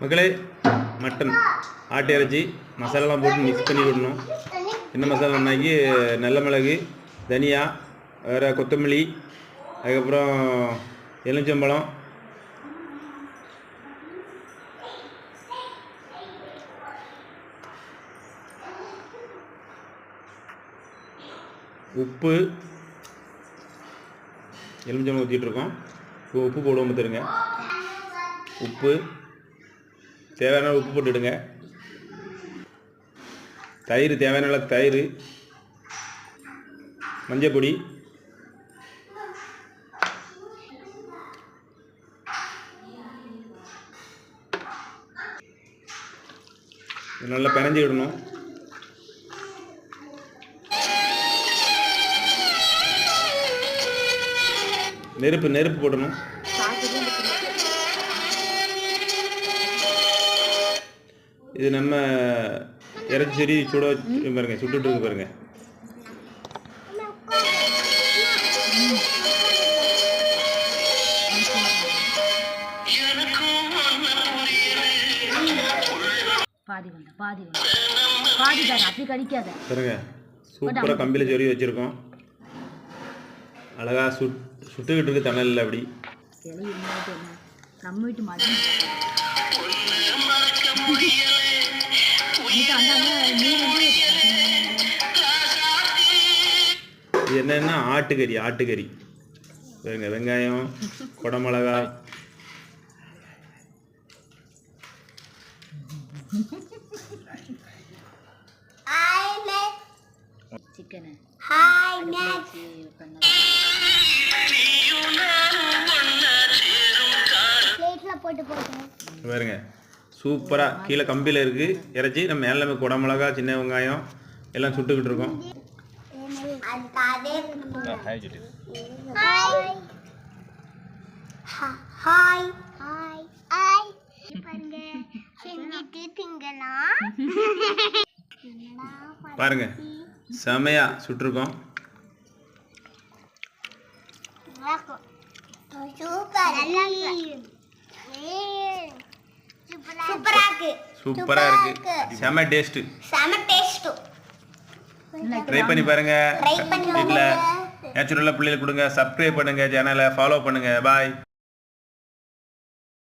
மக்களே மட்டன் ஆட்டு இறைச்சி மசாலாலாம் போட்டு மிக்ஸ் பண்ணி விடணும். என்ன மசாலான்னாக்கி நல்ல மிளகு தனியா வேறு கொத்தமல்லி அதுக்கப்புறம் எலுமிச்சம்பழம். உப்பு எலுமிச்சம்பழம் ஊற்றிட்டுருக்கோம் இப்போ உப்பு போடுவோம் பார்த்துருங்க உப்பு தேவையான உப்பு போட்டுடுங்க. தயிர் தேவையான அளவு தயிர் மஞ்சள் பொடி. நல்லா பிணைஞ்சி விடணும். நெருப்பு நெருப்பு போடணும். இது நம்ம இறைச்சி செடி சுட வச்சு பாருங்க சுட்டுட்டு இருக்கு பாருங்க. பாதி வந்த பாதி வந்த. பாதி தானே அப்படி கடிக்காத பாருங்க சூப்பராக கம்பியில் சொருகி வச்சுருக்கோம். அழகா சுட் சுட்டுக்கிட்டு இருக்கு தணலில் அப்படி. நம்ம வீட்டு மாதிரி. இது என்னன்னா ஆட்டுக்கறி ஆட்டுக்கறி. பாருங்க வெங்காயம் குடமிளகா சிக்கனு. போட்டு போட்டு. பாருங்க சூப்பராக கீழே கம்பியில் இருக்குது இறைச்சி நம்ம எல்லாமே குடமிளகா சின்ன வெங்காயம் எல்லாம் சுட்டுக்கிட்டு இருக்கோம். ஹாய் ஹாய் பாருங்க. செமையா சுட்டிருக்கோம். சூப்பர். சூப்பரா இருக்கு. சூப்பரா இருக்கு. செம டேஸ்ட் செம டேஸ்ட் ட்ரை பண்ணி பாருங்க. ட்ரை பண்ணி வீட்டில் நேச்சுரலாக பிள்ளைகளுக்கு கொடுங்க. சப்ஸ்கிரைப் பண்ணுங்க. சேனலை ஃபாலோ பண்ணுங்க. பாய்